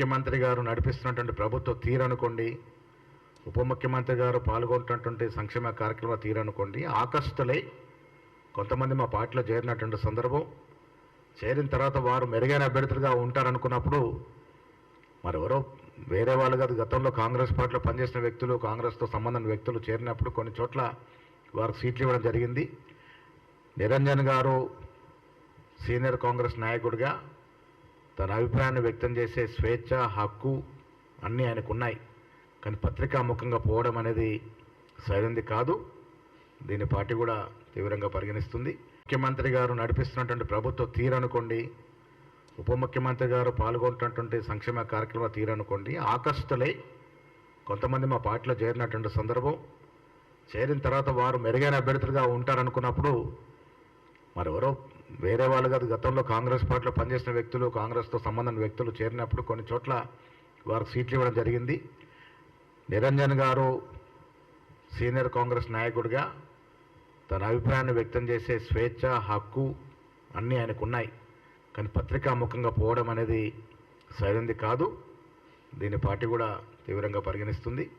ముఖ్యమంత్రి గారు నడిపిస్తున్నటువంటి ప్రభుత్వ తీరు అనుకోండి ఉప ముఖ్యమంత్రి గారు పాల్గొంటున్నటువంటి సంక్షేమ కార్యక్రమ తీరనుకోండి ఆకర్షితులై కొంతమంది మా పార్టీలో చేరినటువంటి సందర్భం చేరిన తర్వాత వారు మెరుగైన అభ్యర్థులుగా ఉంటారనుకున్నప్పుడు మరెవరో వేరే వాళ్ళు కాదు గతంలో కాంగ్రెస్ పార్టీలో పనిచేసిన వ్యక్తులు కాంగ్రెస్తో సంబంధం వ్యక్తులు చేరినప్పుడు కొన్ని చోట్ల వారికి సీట్లు ఇవ్వడం జరిగింది. నిరంజన్ గారు సీనియర్ కాంగ్రెస్ నాయకుడిగా తన అభిప్రాయాన్ని వ్యక్తం చేసే స్వేచ్ఛ హక్కు అన్నీ ఆయనకు ఉన్నాయి కానీ పత్రికాముఖంగా పోవడం అనేది సరైనది కాదు. దీని పార్టీ కూడా తీవ్రంగా పరిగణిస్తుంది. ముఖ్యమంత్రి గారు నడిపిస్తున్నటువంటి ప్రభుత్వ తీరు అనుకోండి ఉప ముఖ్యమంత్రి గారు పాల్గొంటున్నటువంటి సంక్షేమ కార్యక్రమ తీరు అనుకోండి ఆకర్షితులై కొంతమంది మా పార్టీలో చేరినటువంటి సందర్భం. చేరిన తర్వాత వారు మెరుగైన అభ్యర్థులుగా ఉంటారనుకున్నప్పుడు మరెవరో వేరే వాళ్ళు కాదు గతంలో కాంగ్రెస్ పార్టీలో పనిచేసిన వ్యక్తులు కాంగ్రెస్తో సంబంధం వ్యక్తులు చేరినప్పుడు కొన్ని చోట్ల వారికి సీట్లు ఇవ్వడం జరిగింది. నిరంజన్ గారు సీనియర్ కాంగ్రెస్ నాయకుడిగా తన అభిప్రాయాన్ని వ్యక్తం చేసే స్వేచ్ఛ హక్కు అన్నీ ఆయనకు ఉన్నాయి కానీ పత్రికా ముఖంగా పోవడం అనేది సరైనది కాదు. దీని పార్టీ కూడా తీవ్రంగా పరిగణిస్తుంది.